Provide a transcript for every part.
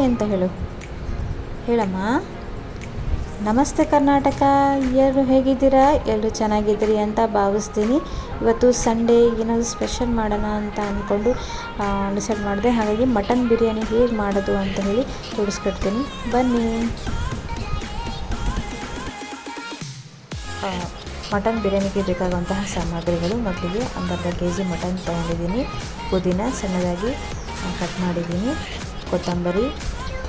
Hi ಅಂತ ಹೇಳು. ಹೇಳಮ್ಮ. ನಮಸ್ತೆ ಕರ್ನಾಟಕ. ಎಲ್ಲರೂ ಹೇಗಿದ್ದೀರಾ? ಎಲ್ಲರೂ ಚೆನ್ನಾಗಿದ್ದೀರಿ ಅಂತ ಭಾವಿಸ್ತೀನಿ. ಇವತ್ತು ಸಂಡೇ ಏನಾದರೂ ಸ್ಪೆಷಲ್ ಮಾಡೋಣ ಅಂತ ಅಂದ್ಕೊಂಡು ಡಿಸೈಡ್ ಮಾಡಿದೆ. ಹಾಗಾಗಿ ಮಟನ್ ಬಿರಿಯಾನಿ ಹೇಗೆ ಮಾಡೋದು ಅಂತ ಹೇಳಿ ತೋರಿಸ್ಕೊಡ್ತೀನಿ. ಬನ್ನಿ. ಮಟನ್ ಬಿರಿಯಾನಿಗೆ ಬೇಕಾಗುವಂತಹ ಸಾಮಗ್ರಿಗಳು ಮೊದಲಿಗೆ ಒಂದು ಅರ್ಧ ಕೆ ಜಿ ಮಟನ್ ತೊಗೊಂಡಿದ್ದೀನಿ. ಪುದೀನ ಸಣ್ಣದಾಗಿ ಕಟ್ ಮಾಡಿದ್ದೀನಿ. ಕೊತ್ತಂಬರಿ,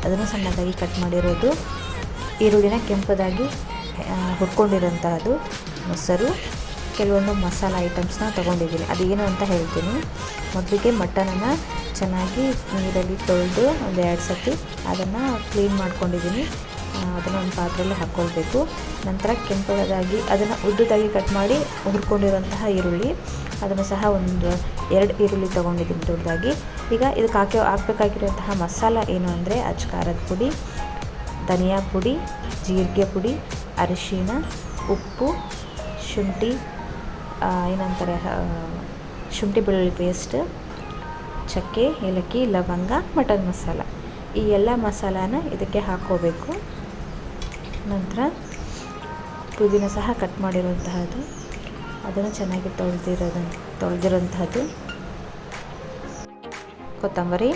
ಅದನ್ನು ಸಣ್ಣದಾಗಿ ಕಟ್ ಮಾಡಿರೋದು. ಈರುಳ್ಳಿನ ಕೆಂಪದಾಗಿ ಹುರ್ಕೊಂಡಿರೋಂತಹದ್ದು ಮೊಸರು. ಕೆಲವೊಂದು ಮಸಾಲ ಐಟಮ್ಸ್ನ ತೊಗೊಂಡಿದ್ದೀನಿ. ಅದು ಏನು ಅಂತ ಹೇಳ್ತೀನಿ. ಮೊದಲಿಗೆ ಮಟನನ್ನು ಚೆನ್ನಾಗಿ ನೀರಲ್ಲಿ ತೊಳೆದು ಒಂದು ಎರಡು ಸತಿ ಅದನ್ನು ಕ್ಲೀನ್ ಮಾಡ್ಕೊಂಡಿದ್ದೀನಿ. ಅದನ್ನು ಒಂದು ಪಾತ್ರೆಯಲ್ಲಿ ಹಾಕ್ಕೊಳ್ಬೇಕು ನಂತರ ಕೆಂಪದಾಗಿ ಅದನ್ನು ಉದ್ದದಾಗಿ ಕಟ್ ಮಾಡಿ ಹುರ್ಕೊಂಡಿರುವಂತಹ ಈರುಳ್ಳಿ. ಅದನ್ನು ಸಹ ಒಂದು ಎರಡು ಈರುಳ್ಳಿ ತೊಗೊಂಡಿದ್ದೀನಿ ದೊಡ್ಡದಾಗಿ. ಈಗ ಇದಕ್ಕೆ ಹಾಕಿ ಹಾಕಬೇಕಾಗಿರುವಂತಹ ಮಸಾಲ ಏನು ಅಂದರೆ ಅಜ್ಕಾರದ ಪುಡಿ, ಧನಿಯಾ ಪುಡಿ, ಜೀರಿಗೆ ಪುಡಿ ಅರಿಶಿನ ಉಪ್ಪು, ಶುಂಠಿ ಏನಂತಾರೆ ಶುಂಠಿ ಬೆಳ್ಳುಳ್ಳಿ ಪೇಸ್ಟ್ ಚಕ್ಕೆ, ಏಲಕ್ಕಿ, ಲವಂಗ ಮಟನ್ ಮಸಾಲ. ಈ ಎಲ್ಲ ಮಸಾಲಾನ ಇದಕ್ಕೆ ಹಾಕ್ಕೋಬೇಕು. ನಂತರ ಪುದೀನ ಸಹ ಕಟ್ ಮಾಡಿರುವಂತಹದ್ದು. ಅದನ್ನು ಚೆನ್ನಾಗಿ ತೊಳೆದಿರೋದ ತೊಳೆದಿರೋಂತಹದ್ದು ಕೊತ್ತಂಬರಿ.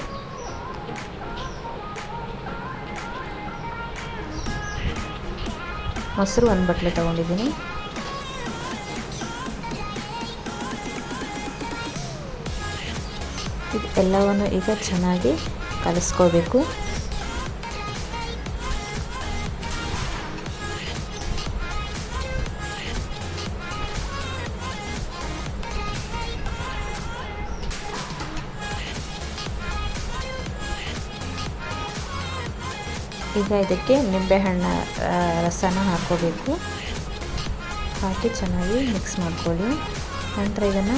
ಮೊಸರು ಒಂದು ಬಟ್ಲೆ ತೊಗೊಂಡಿದ್ದೀನಿ. ಎಲ್ಲವನ್ನು ಈಗ ಚೆನ್ನಾಗಿ ಕಲಿಸ್ಕೋಬೇಕು. ಈಗ ಇದಕ್ಕೆ ನಿಂಬೆಹಣ್ಣ ರಸನ ಹಾಕೋಬೇಕು ಹಾಕಿ ಚೆನ್ನಾಗಿ ಮಿಕ್ಸ್ ಮಾಡ್ಕೊಳ್ಳಿ. ನಂತರ ಇದನ್ನು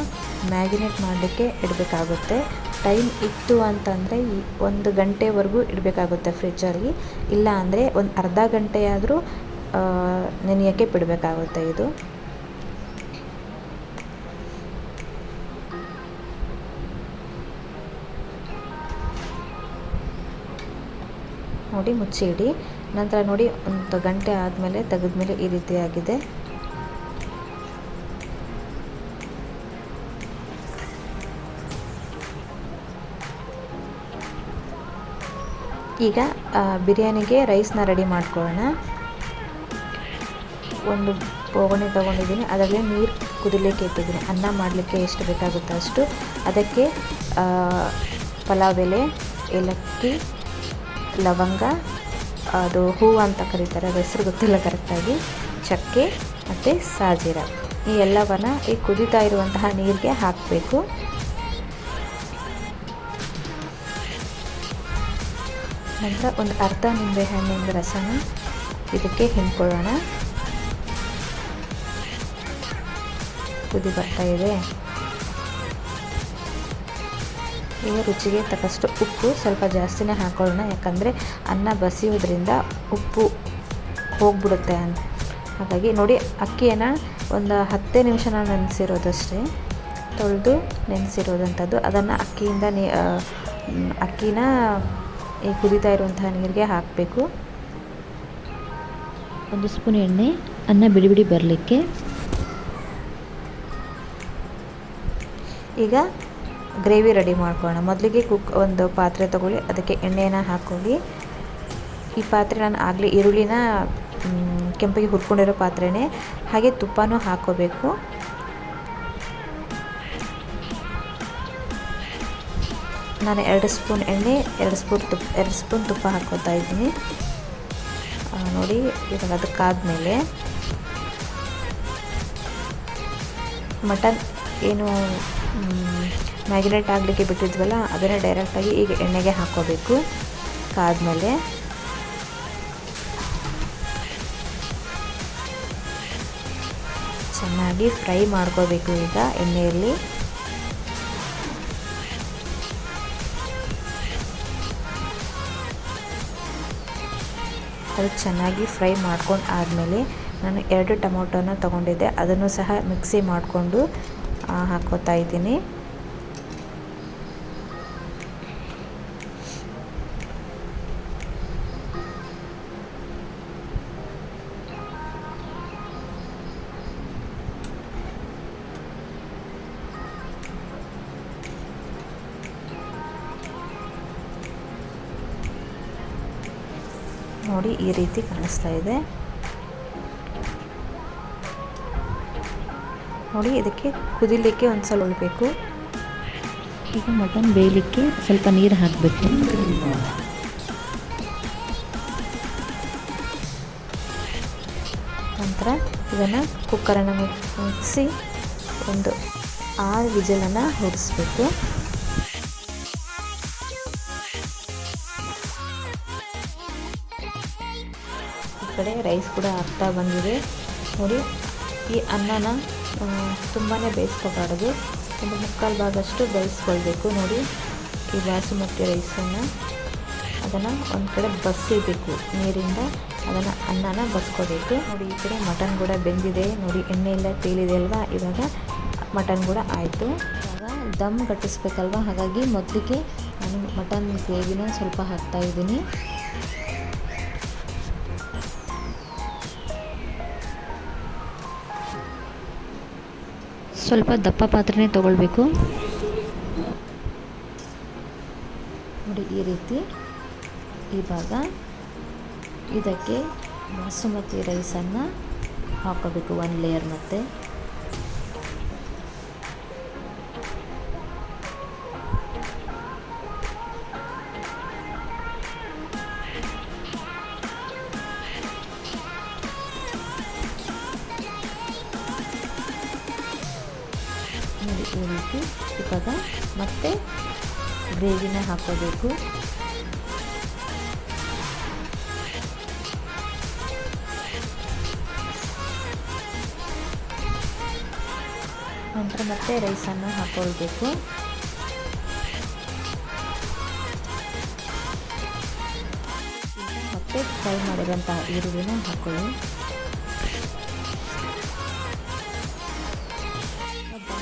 ಮ್ಯಾಗಿನೇಟ್ ಮಾಡಲಿಕ್ಕೆ ಇಡಬೇಕಾಗುತ್ತೆ. ಟೈಮ್ ಇತ್ತು ಅಂತಂದರೆ ಈ ಒಂದು ಗಂಟೆವರೆಗೂ ಇಡಬೇಕಾಗುತ್ತೆ ಫ್ರಿಜ್ಜಲ್ಲಿ ಇಲ್ಲ ಅಂದರೆ ಒಂದು ಅರ್ಧ ಗಂಟೆಯಾದರೂ ನೆನೆಯೋಕ್ಕೆ ಬಿಡಬೇಕಾಗುತ್ತೆ ಇದು. ನೋಡಿ ಮುಚ್ಚಿ ಇಡಿ ನಂತರ ನೋಡಿ ಒಂದು ಗಂಟೆ ಆದಮೇಲೆ ತೆಗೆದ್ಮೇಲೆ ಈ ರೀತಿ ಆಗಿದೆ. ಈಗ ಬಿರಿಯಾನಿಗೆ ರೈಸ್ನ ರೆಡಿ ಮಾಡ್ಕೊಳ್ಳೋಣ. ಒಂದು ಬೋಗಣೆ ತೊಗೊಂಡಿದ್ದೀನಿ. ಅದರಲ್ಲಿ ನೀರು ಕುದಿಲಿಕ್ಕೆ ಇಟ್ಟಿದ್ದೀನಿ. ಅನ್ನ ಮಾಡಲಿಕ್ಕೆ ಎಷ್ಟು ಬೇಕಾಗುತ್ತೋ ಅಷ್ಟು. ಅದಕ್ಕೆ ಪಲಾವ್ ಎಲೆ, ಏಲಕ್ಕಿ ಲವಂಗ, ಅದು ಹೂವು ಅಂತ ಕರೀತಾರೆ, ಅದು ಹೆಸರು ಗೊತ್ತಿಲ್ಲ ಕರೆಕ್ಟಾಗಿ. ಚಕ್ಕೆ ಮತ್ತು ಸಾಜೀರ. ಈ ಎಲ್ಲವನ್ನು ಈ ಕುದೀತಾ ಇರುವಂತಹ ನೀರಿಗೆ ಹಾಕಬೇಕು. ನಂತರ ಒಂದು ಅರ್ಧ ನಿಂಬೆಹಣ್ಣಿನ ರಸನ ಇದಕ್ಕೆ ಹಿಂಡ್ಕೊಳ್ಳೋಣ. ಕುದಿ ಬರ್ತಾ ಇದೆ. ಈಗ ರುಚಿಗೆ ತಕ್ಕಷ್ಟು ಉಪ್ಪು ಸ್ವಲ್ಪ ಜಾಸ್ತಿನೇ ಹಾಕೊಳ್ಳೋಣ. ಯಾಕಂದರೆ ಅನ್ನ ಬಸಿಯೋದ್ರಿಂದ ಉಪ್ಪು ಹೋಗ್ಬಿಡುತ್ತೆ ಅಂತ ಹಾಗಾಗಿ ನೋಡಿ ಅಕ್ಕಿಯನ್ನು ಒಂದು ಹತ್ತೇ ನಿಮಿಷ ನಾನು ನೆನೆಸಿರೋದಷ್ಟೇ. ತೊಳೆದು ನೆನೆಸಿರೋದಂಥದ್ದು. ಅದನ್ನು ಅಕ್ಕಿಯಿಂದ ನೀ ಅಕ್ಕಿನ ಈ ಕುದೀತಾ ಇರುವಂತಹ ನೀರಿಗೆ ಹಾಕಬೇಕು. ಒಂದು ಸ್ಪೂನ್ ಎಣ್ಣೆ ಅನ್ನ ಬಿಡಿ ಬಿಡಿ ಬರಲಿಕ್ಕೆ. ಈಗ ಗ್ರೇವಿ ರೆಡಿ ಮಾಡ್ಕೊಳ್ಳೋಣ. ಮೊದಲಿಗೆ ಕುಕ್ ಒಂದು ಪಾತ್ರೆ ತಗೊಳ್ಳಿ, ಅದಕ್ಕೆ ಎಣ್ಣೆನ ಹಾಕ್ಕೊಳ್ಳಿ ಈ ಪಾತ್ರೆ ನಾನು ಆಗಲೇ ಈರುಳ್ಳಿನ ಕೆಂಪಿಗೆ ಹುರ್ಕೊಂಡಿರೋ ಪಾತ್ರೆನೇ ಹಾಗೆ ತುಪ್ಪನೂ ಹಾಕ್ಕೋಬೇಕು. ನಾನು ಎರಡು ಸ್ಪೂನ್ ಎಣ್ಣೆ, ಎರಡು ಸ್ಪೂನ್ ತುಪ್ಪ ಎರಡು ಸ್ಪೂನ್ ತುಪ್ಪ ಹಾಕೋತಾ ಇದ್ದೀನಿ. ನೋಡಿ, ಇವಾಗ ಅದಕ್ಕಾದಮೇಲೆ ಮಟನ್ ಏನು ಮ್ಯಾಗಿನೇಟ್ ಆಗಲಿಕ್ಕೆ ಬಿಟ್ಟಿದ್ವಲ್ಲ, ಅದನ್ನು ಡೈರೆಕ್ಟಾಗಿ ಈಗ ಎಣ್ಣೆಗೆ ಹಾಕ್ಕೋಬೇಕು. ಕಾದ್ಮೇಲೆ ಚೆನ್ನಾಗಿ ಫ್ರೈ ಮಾಡ್ಕೋಬೇಕು ಈಗ ಎಣ್ಣೆಯಲ್ಲಿ. ಅದು ಚೆನ್ನಾಗಿ ಫ್ರೈ ಮಾಡ್ಕೊಂಡು ಆದಮೇಲೆ ನಾನು ಎರಡು ಟೊಮೊಟೊನ ತಗೊಂಡಿದ್ದೆ, ಅದನ್ನು ಸಹ ಮಿಕ್ಸಿ ಮಾಡಿಕೊಂಡು ಹಾಕ್ಕೋತಾ ಇದ್ದೀನಿ. ನೋಡಿ ಈ ರೀತಿ ಕಾಣಿಸ್ತಾ ಇದೆ. ನೋಡಿ ಇದಕ್ಕೆ ಕುದಿಲಿಕ್ಕೆ ಒಂದು ಸಲ ಉಳ್ಬೇಕು ಈಗ ಮಟನ್ ಬೇಯಲಿಕ್ಕೆ ಸ್ವಲ್ಪ ನೀರು ಹಾಕಬೇಕು. ನಂತರ ಇದನ್ನು ಕುಕ್ಕರನ್ನು ಮುಗಿಸಿ ಒಂದು ಆರು ವಿಜಲನ್ನು ಹೊಡಿಸ್ಬೇಕು ಕಡೆ ರೈಸ್ ಕೂಡ ಆಗ್ತಾ ಬಂದಿದೆ. ನೋಡಿ, ಈ ಅನ್ನನ ತುಂಬಾ ಬೇಯಿಸ್ಕೋಬಾರ್ದು. ಒಂದು ಮುಕ್ಕಾಲು ಭಾಗಷ್ಟು ಬೇಯಿಸ್ಕೊಳ್ಬೇಕು. ನೋಡಿ, ಈ ಬಾಸುಮತಿ ರೈಸನ್ನು ಅದನ್ನು ಒಂದು ಕಡೆ ಬಸಿಬೇಕು ನೀರಿಂದ ಅದನ್ನು ಅನ್ನನ ಬಸ್ಕೋಬೇಕು. ನೋಡಿ, ಈ ಕಡೆ ಮಟನ್ ಕೂಡ ಬೆಂದಿದೆ. ನೋಡಿ ಎಣ್ಣೆ ತೇಲಿದೆ ಅಲ್ವಾ? ಇವಾಗ ಮಟನ್ ಕೂಡ ಆಯಿತು. ಇವಾಗ ದಮ್ ಕಟ್ಟಿಸ್ಬೇಕಲ್ವ? ಹಾಗಾಗಿ ಮೊದಲಿಗೆ ನಾನು ಮಟನ್ ಗ್ರೇವಿನ ಸ್ವಲ್ಪ ಹಾಕ್ತಾ ಇದ್ದೀನಿ. ಸ್ವಲ್ಪ ದಪ್ಪ ಪಾತ್ರೆನೇ ತೊಗೊಳ್ಬೇಕು. ನೋಡಿ, ಈ ರೀತಿ ಇವಾಗ ಇದಕ್ಕೆ ಬಾಸುಮತಿ ರೈಸನ್ನು ಹಾಕೋಬೇಕು ಒಂದು ಲೇಯರ್ ಮತ್ತೆ. ಇವಾಗ ಮತ್ತೆ ಗ್ರೇವಿನ ಹಾಕೋಬೇಕು. ನಂತರ ಮತ್ತೆ ರೈಸನ್ನು ಹಾಕೊಳ್ಬೇಕು. ಮತ್ತೆ ಫ್ರೈ ಮಾಡಿದಂತಹ ಈರುಳ್ಳಿನ ಹಾಕೊಳ್ಳಿ.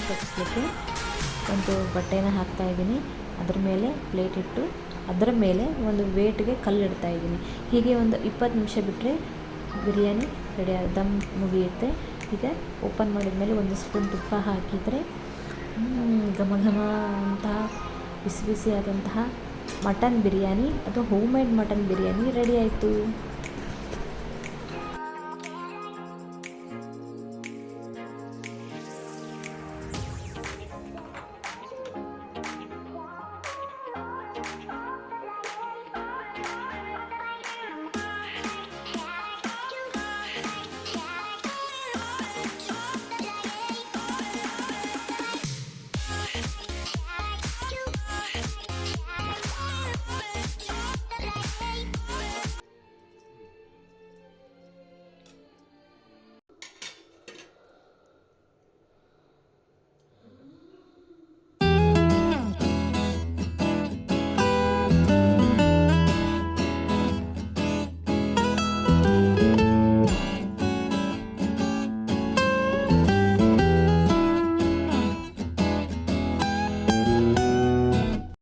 ಕಟ್ಟಿಸ್ಲಿಕ್ಕೆ ಒಂದು ಬಟ್ಟೆನ ಹಾಕ್ತಾ ಇದ್ದೀನಿ. ಅದ್ರ ಮೇಲೆ ಪ್ಲೇಟ್ ಇಟ್ಟು, ಅದರ ಮೇಲೆ ಒಂದು ವೇಟ್ಗೆ ಕಲ್ಲು ಇಡ್ತಾ ಇದ್ದೀನಿ. ಹೀಗೆ ಒಂದು ಇಪ್ಪತ್ತು ನಿಮಿಷ ಬಿಟ್ಟರೆ ಬಿರಿಯಾನಿ ರೆಡಿ ದಮ್ ಮುಗಿಯುತ್ತೆ. ಈಗ ಓಪನ್ ಮಾಡಿದ ಮೇಲೆ ಒಂದು ಸ್ಪೂನ್ ತುಪ್ಪ ಹಾಕಿದರೆ ಘಮ ಘಮ ಅಂತಹ ಬಿಸಿ ಬಿಸಿಯಾದಂತಹ ಮಟನ್ ಬಿರಿಯಾನಿ ಅಥವಾ home made mutton biryani ready ಆಯಿತು.